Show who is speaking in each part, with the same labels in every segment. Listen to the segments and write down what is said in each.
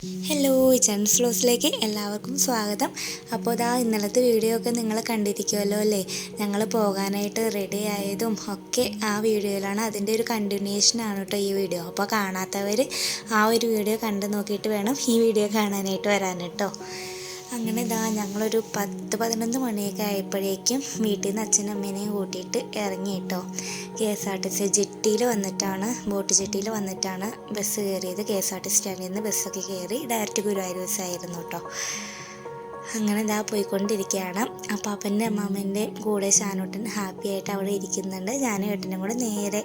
Speaker 1: Hello gents ഫ്ലോസിലേക്ക് എല്ലാവർക്കും സ്വാഗതം. അപ്പോൾ ഇതാ ഇന്നലത്തെ വീഡിയോ ഒക്കെ നിങ്ങൾ കണ്ടിരിക്കുമല്ലോ അല്ലേ? ഞങ്ങൾ പോകാനായിട്ട് റെഡി ആയതും ഒക്കെ ആ വീഡിയോയിലാണ് അതിന്റെ ഒരു കണ്ടിന്യൂഷൻ ആണ് കേട്ടോ ഈ വീഡിയോ അപ്പോൾ കാണാത്തവർ ആ ഒരു വീഡിയോ കണ്ടു നോക്കിയിട്ട് വേണം ഈ വീഡിയോ കാണാനായിട്ട് വരാൻ കേട്ടോ. അങ്ങനെ ഇതാ ഞങ്ങളൊരു പത്ത് പതിനൊന്ന് മണിയൊക്കെ ആയപ്പോഴേക്കും വീട്ടിൽ നിന്ന് അച്ഛനും അമ്മേനെയും കൂട്ടിയിട്ട് ഇറങ്ങി കേട്ടോ. K S R T C ജെട്ടിയിൽ വന്നിട്ടാണ് ബോട്ട് ജെട്ടിയിൽ വന്നിട്ടാണ് ബസ് കയറിയത്. K S R T C സ്റ്റാൻഡിൽ നിന്ന് ബസ്സൊക്കെ കയറി ഡയറക്റ്റ് ഗുരുവായൂർ ബസ്സായിരുന്നു കേട്ടോ. അങ്ങനെ ഇതാ പോയിക്കൊണ്ടിരിക്കുകയാണ്. അപ്പോൾ അപ്പന്റെ അമ്മാമ്മന്റെ കൂടെ ഷാനൂട്ടൻ ഹാപ്പി ആയിട്ട് അവിടെ ഇരിക്കുന്നുണ്ട്. ഞാനും ഏട്ടനും കൂടെ നേരെ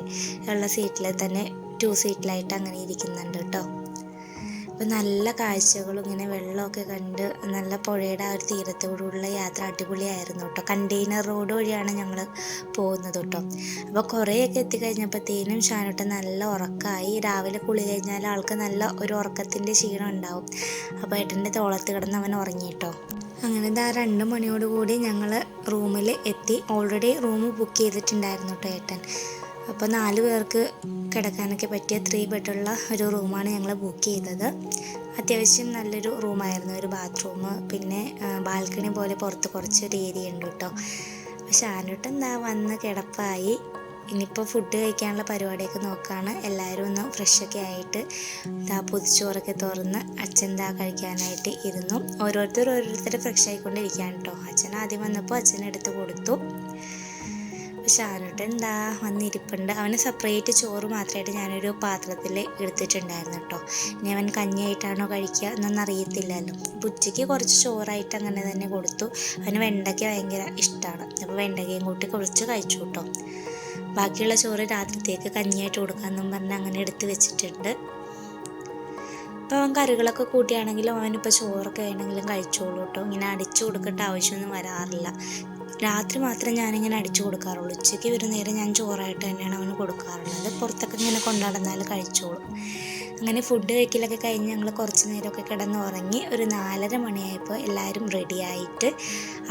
Speaker 1: ഉള്ള സീറ്റിൽ തന്നെ ടു സീറ്റിലായിട്ട് അങ്ങനെ ഇരിക്കുന്നുണ്ട് കേട്ടോ. അപ്പോൾ നല്ല കാഴ്ചകളും ഇങ്ങനെ വെള്ളമൊക്കെ കണ്ട് നല്ല പുഴയുടെ ആ ഒരു തീരത്തോടുള്ള യാത്ര അടിപൊളിയായിരുന്നു കേട്ടോ. കണ്ടെയ്നർ റോഡ് വഴിയാണ് ഞങ്ങൾ പോകുന്നത് കേട്ടോ. അപ്പോൾ കുറേയൊക്കെ എത്തിക്കഴിഞ്ഞപ്പോഴത്തേനും ഷാനോട്ട് നല്ല ഉറക്കമായി രാവിലെ കുളി കഴിഞ്ഞാൽ ആൾക്ക് നല്ല ഒരു ഉറക്കത്തിന്റെ ക്ഷീണം ഉണ്ടാവും. അപ്പോൾ ഏട്ടന്റെ തോളത്ത് കിടന്ന് അവൻ ഉറങ്ങി കേട്ടോ. അങ്ങനെ ഇതാ രണ്ട് മണിയോടുകൂടി ഞങ്ങൾ റൂമിൽ എത്തി. ഓൾറെഡി റൂം ബുക്ക് ചെയ്തിട്ടുണ്ടായിരുന്നു കേട്ടോ ഏട്ടൻ. അപ്പോൾ നാല് പേർക്ക് കിടക്കാനൊക്കെ പറ്റിയ ത്രീ ബെഡുള്ള ഒരു റൂമാണ് ഞങ്ങൾ ബുക്ക് ചെയ്തത്. അത്യാവശ്യം നല്ലൊരു റൂമായിരുന്നു ഒരു ബാത്റൂം പിന്നെ ബാൽക്കണി പോലെ പുറത്ത് കുറച്ചൊരു ഏരിയ ഉണ്ട് കേട്ടോ പക്ഷെ ആനോട്ട് എന്താ വന്ന് കിടപ്പായി. ഇനിയിപ്പോൾ ഫുഡ് കഴിക്കാനുള്ള പരിപാടിയൊക്കെ നോക്കുകയാണ് എല്ലാവരും ഒന്ന് ഫ്രഷൊക്കെ ആയിട്ട് ഇതാ പൊതിച്ചോറൊക്കെ തുറന്ന് അച്ഛൻ ദാ കഴിക്കാനായിട്ട് ഇരുന്നു. ഓരോരുത്തർ ഓരോരുത്തർ ഫ്രഷ് ആയിക്കൊണ്ടിരിക്കുകയാണ് കേട്ടോ അച്ഛൻ ആദ്യം വന്നപ്പോൾ അച്ഛനെടുത്ത് കൊടുത്തു. ഷാനോട്ട് എന്താ വന്നിരിപ്പുണ്ട്. അവന് സെപ്പറേറ്റ് ചോറ് മാത്രമായിട്ട് ഞാനൊരു പാത്രത്തിൽ എടുത്തിട്ടുണ്ടായിരുന്നു കേട്ടോ ഇനി അവൻ കഞ്ഞിയായിട്ടാണോ കഴിക്കുക എന്നൊന്നും അറിയത്തില്ലല്ലോ. അപ്പോൾ ഉച്ചയ്ക്ക് കുറച്ച് ചോറായിട്ട് അങ്ങനെ തന്നെ കൊടുത്തു. അവന് വെണ്ടയ്ക്ക ഭയങ്കര ഇഷ്ടമാണ് അപ്പോൾ വെണ്ടയ്ക്കയും കൂട്ടി കുറച്ച് കഴിച്ചു കേട്ടോ ബാക്കിയുള്ള ചോറ് രാത്രിത്തേക്ക് കഞ്ഞിയായിട്ട് കൊടുക്കാമെന്നും പറഞ്ഞ് അങ്ങനെ എടുത്ത് വെച്ചിട്ടുണ്ട്. അപ്പോൾ അവൻ കറികളൊക്കെ കൂട്ടിയാണെങ്കിലും അവനിപ്പോൾ ചോറൊക്കെ ആണെങ്കിലും കഴിച്ചോളൂ കേട്ടോ. ഇങ്ങനെ അടിച്ചു കൊടുക്കേണ്ട ആവശ്യമൊന്നും വരാറില്ല. രാത്രി മാത്രം ഞാനിങ്ങനെ അടിച്ചു കൊടുക്കാറുള്ളൂ. ഉച്ചയ്ക്ക് ഒരു നേരം ഞാൻ ചോറായിട്ട് തന്നെയാണ് അവന് കൊടുക്കാറുള്ളത്. പുറത്തൊക്കെ ഇങ്ങനെ കൊണ്ടുനടന്നാൽ കഴിച്ചോളും. അങ്ങനെ ഫുഡ് കഴിക്കലൊക്കെ കഴിഞ്ഞ് ഞങ്ങൾ കുറച്ച് നേരമൊക്കെ കിടന്ന് ഉറങ്ങി ഒരു നാലര മണിയായപ്പോൾ എല്ലാവരും റെഡിയായിട്ട്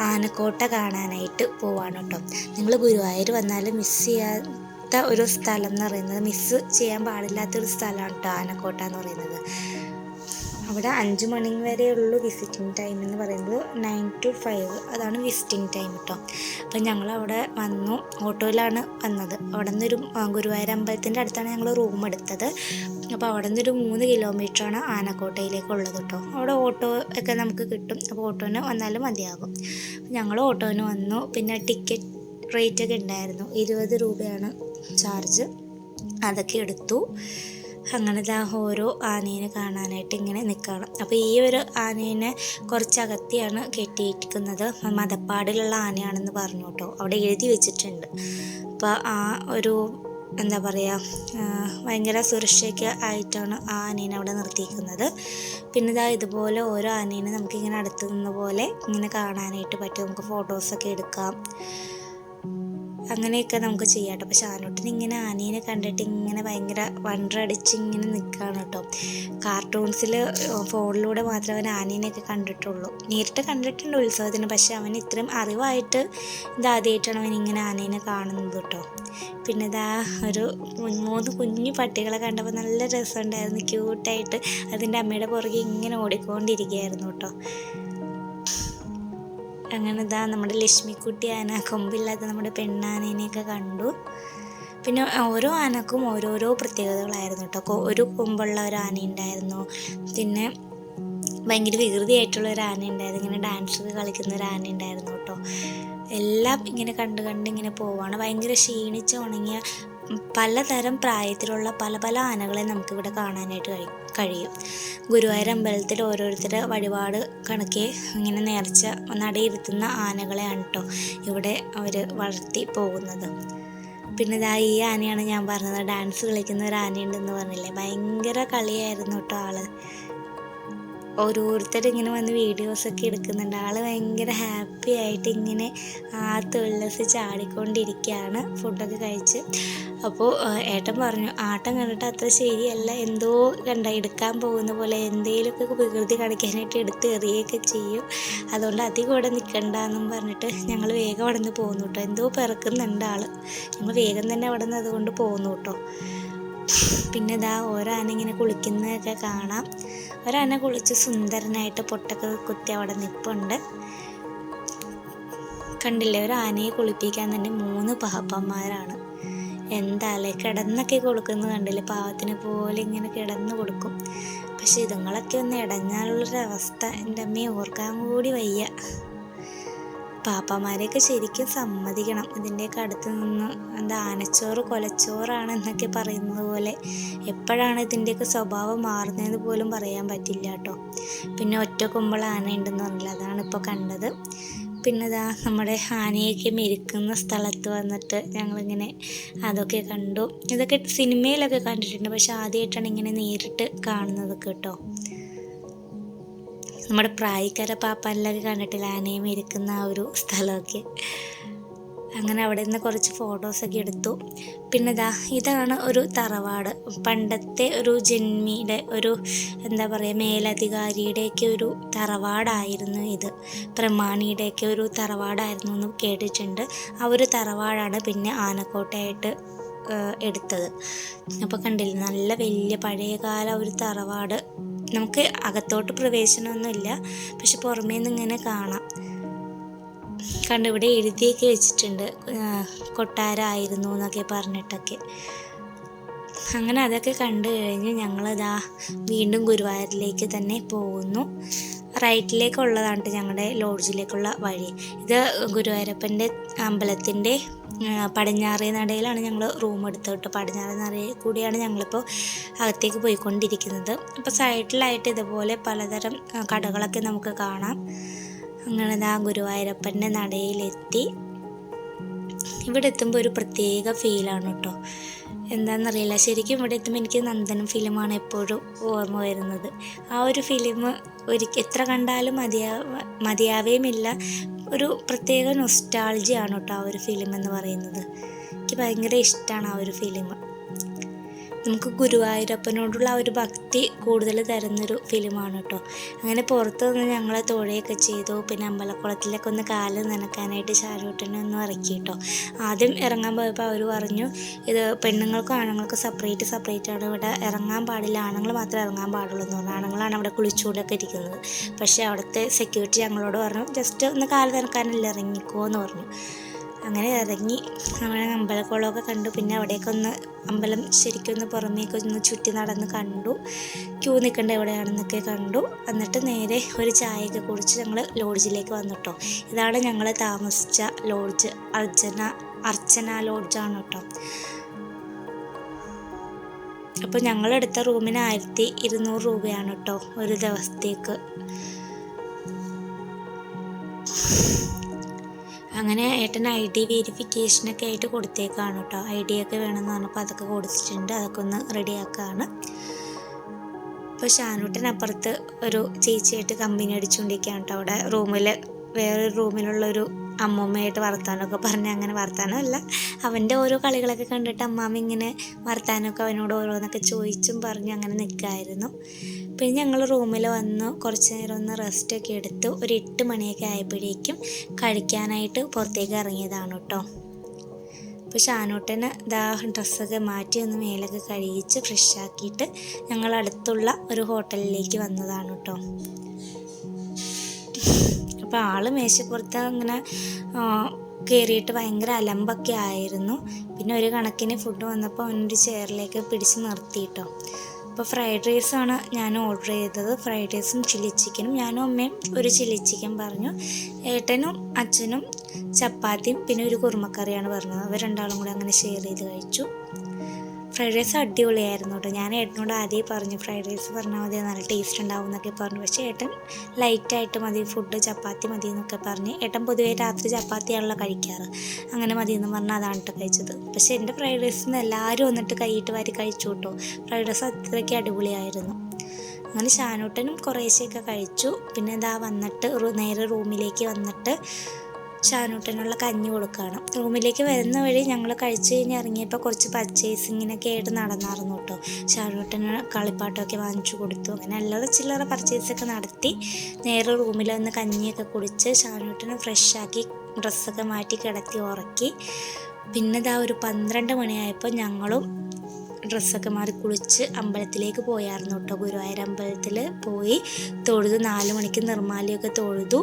Speaker 1: ആനക്കോട്ട കാണാനായിട്ട് പോവാണ് കേട്ടോ. നിങ്ങൾ ഗുരുവായൂർ വന്നാൽ മിസ് ചെയ്യാത്ത ഒരു സ്ഥലം എന്ന് പറയുന്നത് മിസ്സ് ചെയ്യാൻ പാടില്ലാത്തൊരു സ്ഥലമാണ് കേട്ടോ ആനക്കോട്ട എന്ന് പറയുന്നത്. അവിടെ അഞ്ച് മണി വരെ ഉള്ളൂ വിസിറ്റിംഗ് ടൈം എന്ന് പറയുന്നത്. നയൻ ടു ഫൈവ് അതാണ് വിസിറ്റിംഗ് ടൈം കേട്ടോ അപ്പം ഞങ്ങൾ അവിടെ വന്നു. ഓട്ടോയിലാണ് വന്നത്. അവിടെ നിന്നൊരു ഗുരുവായൂർ അമ്പലത്തിന്റെ അടുത്താണ് ഞങ്ങൾ റൂം എടുത്തത്. അപ്പോൾ അവിടെ നിന്നൊരു മൂന്ന് കിലോമീറ്ററാണ് ആനക്കോട്ടയിലേക്കുള്ളത് കേട്ടോ അവിടെ ഓട്ടോ ഒക്കെ നമുക്ക് കിട്ടും. അപ്പോൾ ഓട്ടോന് വന്നാലും മതിയാകും. ഞങ്ങൾ ഓട്ടോന് വന്നു. പിന്നെ ടിക്കറ്റ് റേറ്റ് ഒക്കെ ഉണ്ടായിരുന്നു. ഇരുപത് രൂപയാണ് ചാർജ് അതൊക്കെ എടുത്തു. അങ്ങനെ ദാ ഓരോ ആനേനെ കാണാനായിട്ട് ഇങ്ങനെ നിൽക്കണം അപ്പോൾ ഈ ഒരു ആനേനെ കുറച്ചകത്തിയാണ് കെട്ടിയിരിക്കുന്നത്. മതപ്പാടിലുള്ള ആനയാണെന്ന് പറഞ്ഞു കേട്ടോ. അവിടെ എഴുതി വെച്ചിട്ടുണ്ട്. അപ്പോൾ ആ ഒരു എന്താ പറയുക ഭയങ്കര സുരക്ഷയൊക്കെ ആയിട്ടാണ് ആ ആനേനെ അവിടെ നിർത്തിയിരിക്കുന്നത്. പിന്നെ ഇതാ ഇതുപോലെ ഓരോ ആനേനെ നമുക്കിങ്ങനെ അടുത്ത് നിന്ന പോലെ ഇങ്ങനെ കാണാനായിട്ട് പറ്റും. നമുക്ക് ഫോട്ടോസൊക്കെ എടുക്കാം. അങ്ങനെയൊക്കെ നമുക്ക് ചെയ്യാം കേട്ടോ. പക്ഷെ ആനോട്ടിന് ഇങ്ങനെ ആനേനെ കണ്ടിട്ട് ഇങ്ങനെ ഭയങ്കര വണ്ടറടിച്ച് ഇങ്ങനെ നിൽക്കുകയാണ് കേട്ടോ. കാർട്ടൂൺസിൽ ഫോണിലൂടെ മാത്രമേ അവൻ ആനേനെയൊക്കെ കണ്ടിട്ടുള്ളൂ. നേരിട്ട് കണ്ടിട്ടുണ്ട് ഉത്സവത്തിന് പക്ഷെ അവൻ ഇത്രയും അറിവായിട്ട് ഇതാദ്യമായിട്ടാണ് അവൻ ഇങ്ങനെ ആനേനെ കാണുന്നത് കേട്ടോ. പിന്നെ ഇതാ ഒരു മൂന്ന് കുഞ്ഞു പട്ടികളെ കണ്ടപ്പോൾ നല്ല രസമുണ്ടായിരുന്നു. ക്യൂട്ടായിട്ട് അതിന്റെ അമ്മയുടെ പുറകെ ഇങ്ങനെ ഓടിക്കൊണ്ടിരിക്കുകയായിരുന്നു കേട്ടോ. അങ്ങനെ ഇതാ നമ്മുടെ ലക്ഷ്മിക്കുട്ടി ആന കൊമ്പില്ലാത്ത നമ്മുടെ പെണ്ണാനേനെയൊക്കെ കണ്ടു. പിന്നെ ഓരോ ആനക്കും ഓരോരോ പ്രത്യേകതകളായിരുന്നു കേട്ടോ. ഒരു കൊമ്പുള്ള ഒരു ആന ഉണ്ടായിരുന്നു. പിന്നെ ഭയങ്കര വികൃതിയായിട്ടുള്ള ഒരു ആന ഉണ്ടായിരുന്നു. ഇങ്ങനെ ഡാൻസ് കളിക്കുന്ന ഒരു ആന ഉണ്ടായിരുന്നു കേട്ടോ. എല്ലാം ഇങ്ങനെ കണ്ട് കണ്ട് ഇങ്ങനെ പോവാണ്. ഭയങ്കര ക്ഷീണിച്ച് ഉണങ്ങിയ പലതരം പ്രായത്തിലുള്ള പല പല ആനകളെ നമുക്കിവിടെ കാണാനായിട്ട് കഴിയും കഴിയും. ഗുരുവായൂർ അമ്പലത്തിൽ ഓരോരുത്തരുടെ വഴിപാട് കണക്കെ ഇങ്ങനെ നേർച്ച നടയിരുത്തുന്ന ആനകളെയാണ് കേട്ടോ ഇവിടെ അവർ വളർത്തി പോകുന്നത്. പിന്നെ ഇതാ ഈ ആനയാണ് ഞാൻ പറഞ്ഞത് ഡാൻസ് കളിക്കുന്ന ഒരു ആനയുണ്ടെന്ന് പറഞ്ഞില്ലേ? ഭയങ്കര കളിയായിരുന്നു കേട്ടോ ആൾ. ഓരോരുത്തർ ഇങ്ങനെ വന്ന് വീഡിയോസൊക്കെ എടുക്കുന്നുണ്ട്. ആൾ ഭയങ്കര ഹാപ്പി ആയിട്ട് ഇങ്ങനെ ആ ഉല്ലസിച്ച് ചാടിക്കൊണ്ടിരിക്കുകയാണ് ഫുഡൊക്കെ കഴിച്ച്. അപ്പോൾ ഏട്ടൻ പറഞ്ഞു ആട്ടം കണ്ടിട്ട് അത്ര ശരിയല്ല. എന്തോ കണ്ട എടുക്കാൻ പോകുന്ന പോലെ എന്തെങ്കിലുമൊക്കെ വികൃതി കാണിക്കാനായിട്ട് എടുത്ത് എറിയുകയൊക്കെ ചെയ്യും. അതുകൊണ്ട് അധികം ഇവിടെ നിൽക്കണ്ട എന്നും പറഞ്ഞിട്ട് ഞങ്ങൾ വേഗം അവിടെ നിന്ന് പോകുന്നു കേട്ടോ എന്തോ പിറക്കുന്നുണ്ട് ആൾ ഞങ്ങൾ വേഗം തന്നെ അവിടെ നിന്ന് അതുകൊണ്ട് പോകുന്നു കേട്ടോ പിന്നെ ഇതാ ഓരോ ആന ഇങ്ങനെ കുളിക്കുന്നതൊക്കെ കാണാം. ഒരാന കുളിച്ച് സുന്ദരനായിട്ട് പൊട്ടൊക്കെ കുത്തി അവിടെ നിൽപ്പുണ്ട് കണ്ടില്ലേ ഒരു ആനയെ കുളിപ്പിക്കാൻ തന്നെ മൂന്ന് പാപ്പന്മാരാണ്. എന്താല്ലേ കിടന്നൊക്കെ കൊടുക്കുന്നത് കണ്ടില്ലേ? പാവത്തിന് പോലെ ഇങ്ങനെ കിടന്ന് കൊടുക്കും. പക്ഷെ ഇതുങ്ങളൊക്കെ ഒന്ന് ഇടഞ്ഞാലുള്ളൊരവസ്ഥ എന്റെ അമ്മയെ ഓർക്കാൻ കൂടി വയ്യ. പാപ്പമാരെയൊക്കെ ശരിക്കും സമ്മതിക്കണം. ഇതിന്റെയൊക്കെ അടുത്ത് നിന്ന് എന്താ ആനച്ചോറ് കൊലച്ചോറാണ് എന്നൊക്കെ പറയുന്നത് പോലെ എപ്പോഴാണ് ഇതിന്റെയൊക്കെ സ്വഭാവം മാറുന്നതെന്ന് പോലും പറയാൻ പറ്റില്ല കേട്ടോ. പിന്നെ ഒറ്റ കുമ്പള ആന ഉണ്ടെന്ന് പറഞ്ഞില്ല അതാണ് ഇപ്പോൾ കണ്ടത്. പിന്നെ ഇതാ നമ്മുടെ ആനയൊക്കെ മെരുക്കുന്ന സ്ഥലത്ത് വന്നിട്ട് ഞങ്ങളിങ്ങനെ അതൊക്കെ കണ്ടു. ഇതൊക്കെ സിനിമയിലൊക്കെ കണ്ടിട്ടുണ്ട് പക്ഷെ ആദ്യമായിട്ടാണ് ഇങ്ങനെ നേരിട്ട് കാണുന്നത് കേട്ടോ. നമ്മുടെ പ്രായക്കാര പാപ്പാനിലൊക്കെ കണ്ടിട്ടില്ല? ആനയും ഇരിക്കുന്ന ആ ഒരു സ്ഥലമൊക്കെ. അങ്ങനെ അവിടെ നിന്ന് കുറച്ച് ഫോട്ടോസൊക്കെ എടുത്തു. പിന്നെ ഇതാ ഇതാണ് ഒരു തറവാട്. പണ്ടത്തെ ഒരു ജന്മിയുടെ ഒരു എന്താ പറയുക മേലധികാരിയുടെയൊക്കെ ഒരു തറവാടായിരുന്നു ഇത്. പ്രമാണിയുടെയൊക്കെ ഒരു തറവാടായിരുന്നു എന്ന് കേട്ടിട്ടുണ്ട്. ആ ഒരു തറവാടാണ് പിന്നെ ആനക്കോട്ടയായിട്ട് എടുത്തത്. അപ്പോൾ കണ്ടില്ല നല്ല വലിയ പഴയകാല ഒരു തറവാട്. നമുക്ക് അകത്തോട്ട് പ്രവേശനമൊന്നുമില്ല. പക്ഷെ പുറമേ നിന്ന് ഇങ്ങനെ കാണാം. കണ്ട് ഇവിടെ എഴുതിയൊക്കെ വെച്ചിട്ടുണ്ട്. കൊട്ടാരമായിരുന്നു എന്നൊക്കെ പറഞ്ഞിട്ടൊക്കെ. അങ്ങനെ അതൊക്കെ കണ്ടു കഴിഞ്ഞ് ഞങ്ങളിതാ വീണ്ടും ഗുരുവായൂരിലേക്ക് തന്നെ പോകുന്നു. റൈറ്റിലേക്കുള്ളതാണ് ഞങ്ങളുടെ ലോഡ്ജിലേക്കുള്ള വഴി. ഇത് ഗുരുവായൂരപ്പന്റെ അമ്പലത്തിന്റെ പടിഞ്ഞാറേ നടയിലാണ് ഞങ്ങൾ റൂം എടുത്തിട്ട് പടിഞ്ഞാറേ നടയിൽ കൂടിയാണ് ഞങ്ങളിപ്പോൾ അകത്തേക്ക് പോയിക്കൊണ്ടിരിക്കുന്നത്. അപ്പോൾ സൈഡിലായിട്ട് ഇതുപോലെ പലതരം കടകളൊക്കെ നമുക്ക് കാണാം. അങ്ങനെ ആ ഗുരുവായൂരപ്പന്റെ നടയിലെത്തി. ഇവിടെ എത്തുമ്പോൾ ഒരു പ്രത്യേക ഫീലാണ് കേട്ടോ എന്താണെന്നറിയില്ല ശരിക്കും ഇവിടെ എത്തുമ്പോൾ എനിക്ക് നന്ദനം ഫിലിമാണ് എപ്പോഴും ഓർമ്മ വരുന്നത്. ആ ഒരു ഫിലിം ഒരിക്കൽ എത്ര കണ്ടാലും മതിയാ മതിയാവേമില്ല ഒരു പ്രത്യേക നൊസ്റ്റാൾജിയാണ് കേട്ടോ ആ ഒരു ഫിലിം എന്ന് പറയുന്നത്. എനിക്ക് ഭയങ്കര ഇഷ്ടമാണ് ആ ഒരു ഫിലിം നമുക്ക് ഗുരുവായൂരപ്പനോടുള്ള ആ ഒരു ഭക്തി കൂടുതൽ തരുന്നൊരു ഫിലിമാണ് കേട്ടോ. അങ്ങനെ പുറത്ത് നിന്ന് ഞങ്ങൾ തോഴയൊക്കെ ചെയ്തു. പിന്നെ അമ്പലക്കുളത്തിലൊക്കെ ഒന്ന് കാൽ നനക്കാനായിട്ട് ഷാരൂട്ടനെ ഒന്ന് ഇറക്കി കേട്ടോ. ആദ്യം ഇറങ്ങാൻ പോയപ്പോൾ അവർ പറഞ്ഞു ഇത് പെണ്ണുങ്ങൾക്കും ആണുങ്ങൾക്കും സെപ്പറേറ്റ് സെപ്പറേറ്റ് ആണ്. ഇവിടെ ഇറങ്ങാൻ പാടില്ല. ആണുങ്ങൾ മാത്രമേ ഇറങ്ങാൻ പാടുള്ളൂ എന്ന് പറഞ്ഞു. ആണുങ്ങളാണ് അവിടെ കുളിച്ചുകൊണ്ടൊക്കെ ഇരിക്കുന്നത്. പക്ഷേ അവിടുത്തെ സെക്യൂരിറ്റി ഞങ്ങളോട് പറഞ്ഞു ജസ്റ്റ് ഒന്ന് കാൽ നനക്കാനല്ല ഇറങ്ങിക്കോ എന്ന് പറഞ്ഞു. അങ്ങനെ ഇറങ്ങി നമ്മൾ അമ്പലക്കുളമൊക്കെ കണ്ടു. പിന്നെ അവിടേക്ക് ഒന്ന് അമ്പലം ശരിക്കും ഒന്ന് പുറമേക്ക് ഒന്ന് ചുറ്റി നടന്ന് കണ്ടു. ക്യൂ നിൽക്കേണ്ട എവിടെയാണെന്നൊക്കെ കണ്ടു. എന്നിട്ട് നേരെ ഒരു ചായയൊക്കെ കുടിച്ച് ഞങ്ങൾ ലോഡ്ജിലേക്ക് വന്നിട്ടോ ഇതാണ് ഞങ്ങൾ താമസിച്ച ലോഡ്ജ്. അർജന അർച്ചന ലോഡ്ജാണ് കേട്ടോ അപ്പോൾ ഞങ്ങളെടുത്ത റൂമിന് ആയിരത്തി ഇരുന്നൂറ് രൂപയാണ് കേട്ടോ ഒരു ദിവസത്തേക്ക്. അങ്ങനെ ഏട്ടൻ ഐ ഡി വെരിഫിക്കേഷനൊക്കെ ആയിട്ട് കൊടുത്തേക്കാണ് കേട്ടോ ഐ ഡി ഒക്കെ വേണമെന്ന് പറഞ്ഞപ്പോൾ അതൊക്കെ കൊടുത്തിട്ടുണ്ട്. അതൊക്കെ ഒന്ന് റെഡിയാക്കാണ് ഷാനൂട്ടൻ അപ്പുറത്ത് ഒരു ചേച്ചിയായിട്ട് കമ്പനി അടിച്ചുകൊണ്ടിരിക്കുകയാണ് കേട്ടോ അവിടെ റൂമിൽ വേറൊരു റൂമിലുള്ളൊരു അമ്മമ്മയായിട്ട് വർത്താനമൊക്കെ പറഞ്ഞ് അങ്ങനെ വർത്താനമല്ല. അവന്റെ ഓരോ കളികളൊക്കെ കണ്ടിട്ട് അമ്മാമ്മ ഇങ്ങനെ വർത്താനമൊക്കെ അവനോട് ഓരോന്നൊക്കെ ചോദിച്ചും പറഞ്ഞ് അങ്ങനെ നിൽക്കുമായിരുന്നു പിന്നെ ഞങ്ങൾ റൂമിൽ വന്ന്. കുറച്ച് നേരം ഒന്ന് റെസ്റ്റൊക്കെ എടുത്തു. ഒരു എട്ട് മണിയൊക്കെ ആയപ്പോഴേക്കും കഴിക്കാനായിട്ട് പുറത്തേക്ക് ഇറങ്ങിയതാണ് കേട്ടോ അപ്പോൾ ഷാനൂട്ടന് ഇതാ ഡ്രസ്സൊക്കെ മാറ്റി ഒന്ന് മേലൊക്കെ കഴുകിച്ച് ഫ്രഷാക്കിയിട്ട് ഞങ്ങൾ അടുത്തുള്ള ഒരു ഹോട്ടലിലേക്ക് വന്നതാണ് കേട്ടോ അപ്പോൾ ആൾ മേശപ്പുറത്ത് അങ്ങനെ കയറിയിട്ട് ഭയങ്കര അലമ്പൊക്കെ ആയിരുന്നു. പിന്നെ ഒരു കണക്കിന് ഫുഡ് വന്നപ്പോൾ അവനൊരു ചെയറിലേക്ക് പിടിച്ച് നിർത്തിയിട്ടോ അപ്പോൾ ഫ്രൈഡ് റൈസാണ് ഞാൻ ഓർഡർ ചെയ്തത്. ഫ്രൈഡ് റൈസും ചില്ലി ചിക്കനും ഞാനും അമ്മയും ഒരു ചില്ലി ചിക്കൻ പറഞ്ഞു. ഏട്ടനും അച്ഛനും ചപ്പാത്തിയും പിന്നെ ഒരു കുറുമക്കറിയാണ് പറഞ്ഞത്. അവർ രണ്ടാളും കൂടെ അങ്ങനെ ഷെയർ ചെയ്ത് കഴിച്ചു. ഫ്രൈഡ് റൈസ് അടിപൊളിയായിരുന്നു കേട്ടോ ഞാൻ ഏട്ടനോട് ആദ്യം പറഞ്ഞു ഫ്രൈഡ് റൈസ് പറഞ്ഞാൽ മതി നല്ല ടേസ്റ്റ് ഉണ്ടാവും എന്നൊക്കെ പറഞ്ഞു. പക്ഷേ ഏട്ടൻ ലൈറ്റായിട്ട് മതി ഫുഡ് ചപ്പാത്തി മതി എന്നൊക്കെ പറഞ്ഞ് ഏട്ടൻ പൊതുവേ രാത്രി ചപ്പാത്തിയാണല്ലോ കഴിക്കാറ്. അങ്ങനെ മതി എന്ന് പറഞ്ഞാൽ അതാണ് കേട്ടോ കഴിച്ചത്. പക്ഷേ എന്റെ ഫ്രൈഡ് റൈസിൽ നിന്ന് എല്ലാവരും വന്നിട്ട് കൈയിട്ട് വാരി കഴിച്ചു കേട്ടോ ഫ്രൈഡ് റൈസ് അത്രയ്ക്ക് അടിപൊളിയായിരുന്നു. അങ്ങനെ ഷാനൂട്ടനും കുറേശ്ശെയൊക്കെ കഴിച്ചു. പിന്നെ ഇതാ വന്നിട്ട് നേരെ റൂമിലേക്ക് വന്നിട്ട് ഷാനൂട്ടനുള്ള കഞ്ഞി കൊടുക്കുകയാണ് റൂമിലേക്ക് വരുന്ന വഴി ഞങ്ങൾ കഴിച്ചു കഴിഞ്ഞ് ഇറങ്ങിയപ്പോൾ കുറച്ച് പർച്ചേസിങ്ങിനൊക്കെ ആയിട്ട് നടന്നായിരുന്നു കേട്ടോ. ഷാനൂട്ടന് കളിപ്പാട്ടമൊക്കെ വാങ്ങിച്ചു കൊടുത്തു. അങ്ങനെ അല്ലാതെ ചില്ലറ പർച്ചേസൊക്കെ നടത്തി നേരെ റൂമിൽ വന്ന് കഞ്ഞിയൊക്കെ കുടിച്ച് ഷാനൂട്ടനെ ഫ്രഷാക്കി ഡ്രസ്സൊക്കെ മാറ്റി കിടത്തി ഉറക്കി. പിന്നെ ഇതാ ഒരു പന്ത്രണ്ട് മണിയായപ്പോൾ ഞങ്ങളും ഡ്രസ്സൊക്കെ മാറി കുളിച്ച് അമ്പലത്തിലേക്ക് പോയായിരുന്നു കേട്ടോ. ഗുരുവായൂർ അമ്പലത്തിൽ പോയി തൊഴുതു. നാല് മണിക്ക് നിർമ്മാലിയൊക്കെ തൊഴുതു.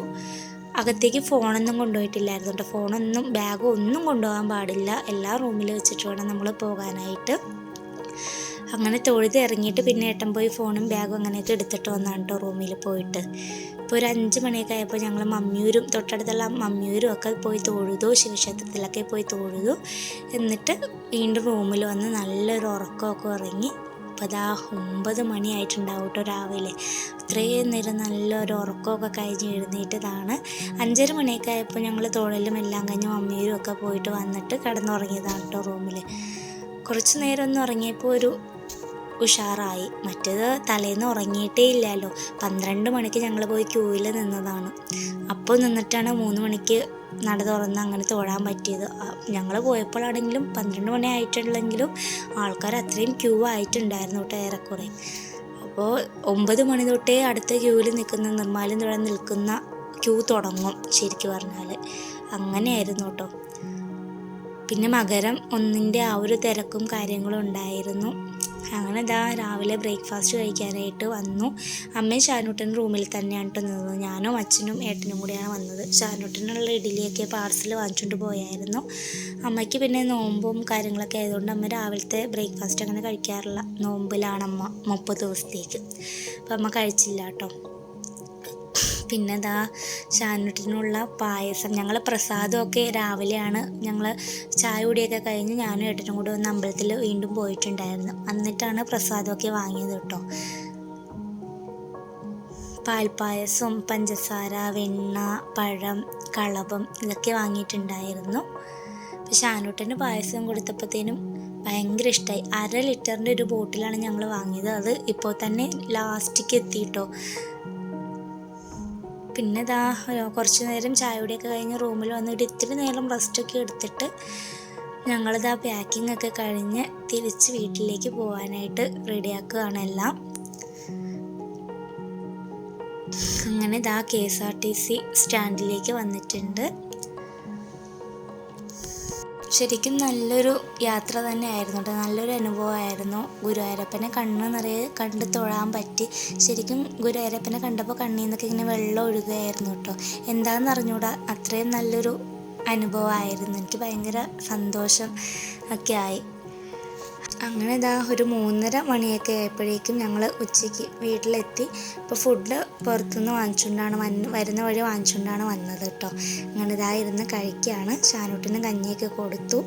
Speaker 1: അകത്തേക്ക് ഫോണൊന്നും കൊണ്ടുപോയിട്ടില്ലായിരുന്നു കേട്ടോ ഫോണൊന്നും ബാഗോ ഒന്നും കൊണ്ടുപോകാൻ പാടില്ല. എല്ലാ റൂമിൽ വെച്ചിട്ട് വേണം നമ്മൾ പോകാനായിട്ട്. അങ്ങനെ തൊഴുത് ഇറങ്ങിയിട്ട് പിന്നെ ഏട്ടൻ പോയി ഫോണും ബാഗും അങ്ങനെയൊക്കെ എടുത്തിട്ട് വന്നാണ് കേട്ടോ റൂമിൽ പോയിട്ട്. ഇപ്പോൾ ഒരു അഞ്ച് മണിയൊക്കെ ആയപ്പോൾ ഞങ്ങൾ മമ്മിയൂരും തൊട്ടടുത്തുള്ള മമ്മിയൂരും ഒക്കെ പോയി തൊഴുതു. ശിവക്ഷേത്രത്തിലൊക്കെ പോയി തൊഴുതു. എന്നിട്ട് വീണ്ടും റൂമിൽ വന്ന് നല്ലൊരു ഉറക്കമൊക്കെ ഉറങ്ങി അപ്പോൾ അതാ ഒമ്പത് മണിയായിട്ടുണ്ടാവും കേട്ടോ രാവിലെ. ഇത്രയും നേരം നല്ലൊരു ഉറക്കമൊക്കെ കഴിഞ്ഞ് എഴുന്നേറ്റതാണ്. അഞ്ചര മണിയൊക്കെ ആയപ്പോൾ ഞങ്ങൾ തൊഴിലും എല്ലാം കഴിഞ്ഞ് മമ്മിയിലും ഒക്കെ പോയിട്ട് വന്നിട്ട് കിടന്നുറങ്ങിയതാണ് കേട്ടോ റൂമിൽ കുറച്ച് നേരം ഒന്ന് ഉറങ്ങിയപ്പോൾ ഒരു ഉഷാറായി. മറ്റേത് തലേന്ന് ഉറങ്ങിയിട്ടേ ഇല്ലല്ലോ പന്ത്രണ്ട് മണിക്ക് ഞങ്ങൾ പോയി ക്യൂവിൽ നിന്നതാണ്. അപ്പോൾ നിന്നിട്ടാണ് മൂന്ന് മണിക്ക് നട തുറന്ന് അങ്ങനെ തൊഴാൻ പറ്റിയത്. ഞങ്ങൾ പോയപ്പോഴാണെങ്കിലും പന്ത്രണ്ട് മണി ആയിട്ടുള്ളെങ്കിലും ആൾക്കാർ അത്രയും ക്യൂ ആയിട്ടുണ്ടായിരുന്നു കേട്ടോ ഏറെക്കുറെ. അപ്പോൾ ഒമ്പത് മണി തൊട്ടേ അടുത്ത ക്യൂവിൽ നിൽക്കുന്ന നിർമ്മാല്യം തുഴ നിൽക്കുന്ന ക്യൂ തുടങ്ങും ശരിക്കും പറഞ്ഞാൽ അങ്ങനെയായിരുന്നു കേട്ടോ. പിന്നെ മകരം ഒന്നിന്റെ ആ ഒരു തിരക്കും കാര്യങ്ങളും ഉണ്ടായിരുന്നു. അങ്ങനെ ഇതാ രാവിലെ ബ്രേക്ക്ഫാസ്റ്റ് കഴിക്കാനായിട്ട് വന്നു. അമ്മയും ഷാനൂട്ടൻ റൂമിൽ തന്നെയാണ് കേട്ടോ നിന്നത്. ഞാനും അച്ഛനും ഏട്ടനും കൂടിയാണ് വന്നത്. ഷാനൂട്ടനുള്ള ഇഡ്ഡലിയൊക്കെ പാർസൽ വാങ്ങിച്ചുകൊണ്ട് പോയായിരുന്നു. അമ്മയ്ക്ക് പിന്നെ നോമ്പും കാര്യങ്ങളൊക്കെ ആയതുകൊണ്ട് അമ്മ രാവിലത്തെ ബ്രേക്ക്ഫാസ്റ്റ് അങ്ങനെ കഴിക്കാറില്ല. നോമ്പിലാണ് അമ്മ മുപ്പത് ദിവസത്തേക്ക്. അപ്പം അമ്മ കഴിച്ചില്ല കേട്ടോ പിന്നെ ദാ ഷാനുട്ടിനുള്ള പായസം. ഞങ്ങൾ പ്രസാദമൊക്കെ രാവിലെയാണ് ഞങ്ങൾ ചായ കുടിയൊക്കെ കഴിഞ്ഞ് ഞാനും ഏട്ടനും കൂടെ ഒന്ന് അമ്പലത്തിൽ വീണ്ടും പോയിട്ടുണ്ടായിരുന്നു. എന്നിട്ടാണ് പ്രസാദമൊക്കെ വാങ്ങിയത് കേട്ടോ. പാൽപ്പായസം പഞ്ചസാര വെണ്ണ പഴം കളപം ഇതൊക്കെ വാങ്ങിയിട്ടുണ്ടായിരുന്നു. ഷാനൂട്ടന് പായസം കൊടുത്തപ്പോഴത്തേനും ഭയങ്കര ഇഷ്ടമായി അര ലിറ്ററിന്റെ ഒരു ബോട്ടിലാണ് ഞങ്ങൾ വാങ്ങിയത്. അത് ഇപ്പോൾ തന്നെ ലാസ്റ്റിക്ക് എത്തിയിട്ടോ. പിന്നെ ഇതാ കുറച്ച് നേരം ചായയുടെയൊക്കെ കഴിഞ്ഞ് റൂമിൽ വന്നിട്ട് ഇത്തിരി നേരം റെസ്റ്റൊക്കെ എടുത്തിട്ട് ഞങ്ങളിതാ പാക്കിംഗ് ഒക്കെ കഴിഞ്ഞ് തിരിച്ച് വീട്ടിലേക്ക് പോകാനായിട്ട് റെഡിയാക്കുകയാണ് എല്ലാം. അങ്ങനെ ഇതാ K S R T C സ്റ്റാൻഡിലേക്ക് വന്നിട്ടുണ്ട്. ശരിക്കും നല്ലൊരു യാത്ര തന്നെയായിരുന്നു കേട്ടോ. നല്ലൊരു അനുഭവമായിരുന്നു ഗുരുവായൂരപ്പനെ കണ്ണ് നിറയെ കണ്ട് തൊഴാൻ പറ്റി. ശരിക്കും ഗുരുവായൂരപ്പനെ കണ്ടപ്പോൾ കണ്ണിൽ നിന്നൊക്കെ ഇങ്ങനെ വെള്ളം ഒഴുകുകയായിരുന്നു കേട്ടോ. എന്താണെന്ന് അറിഞ്ഞൂടാ അത്രയും നല്ലൊരു അനുഭവമായിരുന്നു. എനിക്ക് ഭയങ്കര സന്തോഷം ഒക്കെ ആയി. അങ്ങനെ ഇതാ ഒരു മൂന്നര മണിയൊക്കെ ആയപ്പോഴേക്കും ഞങ്ങൾ ഉച്ചയ്ക്ക് വീട്ടിലെത്തി. ഇപ്പോൾ ഫുഡ് പുറത്തുനിന്ന് വാങ്ങിച്ചുകൊണ്ടാണ് വന്ന് വരുന്ന വഴി വാങ്ങിച്ചുകൊണ്ടാണ് വന്നത് കേട്ടോ അങ്ങനെ ഇതാ ഇരുന്ന് കഴിക്കുകയാണ് ഷാനൂട്ടിന് കഞ്ഞിയൊക്കെ കൊടുത്തു.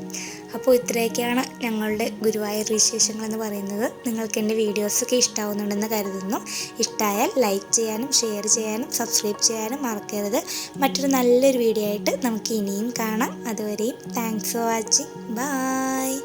Speaker 1: അപ്പോൾ ഇത്രയൊക്കെയാണ് ഞങ്ങളുടെ ഗുരുവായൂർ വിശേഷങ്ങളെന്ന് പറയുന്നത്. നിങ്ങൾക്ക് എന്റെ വീഡിയോസൊക്കെ ഇഷ്ടമാവുന്നുണ്ടെന്ന് കരുതുന്നു. ഇഷ്ടമായാൽ ലൈക്ക് ചെയ്യാനും ഷെയർ ചെയ്യാനും സബ്സ്ക്രൈബ് ചെയ്യാനും മറക്കരുത്. മറ്റൊരു നല്ലൊരു വീഡിയോ ആയിട്ട് നമുക്ക് ഇനിയും കാണാം. അതുവരെയും താങ്ക്സ് ഫോർ വാച്ചിങ് ബായ്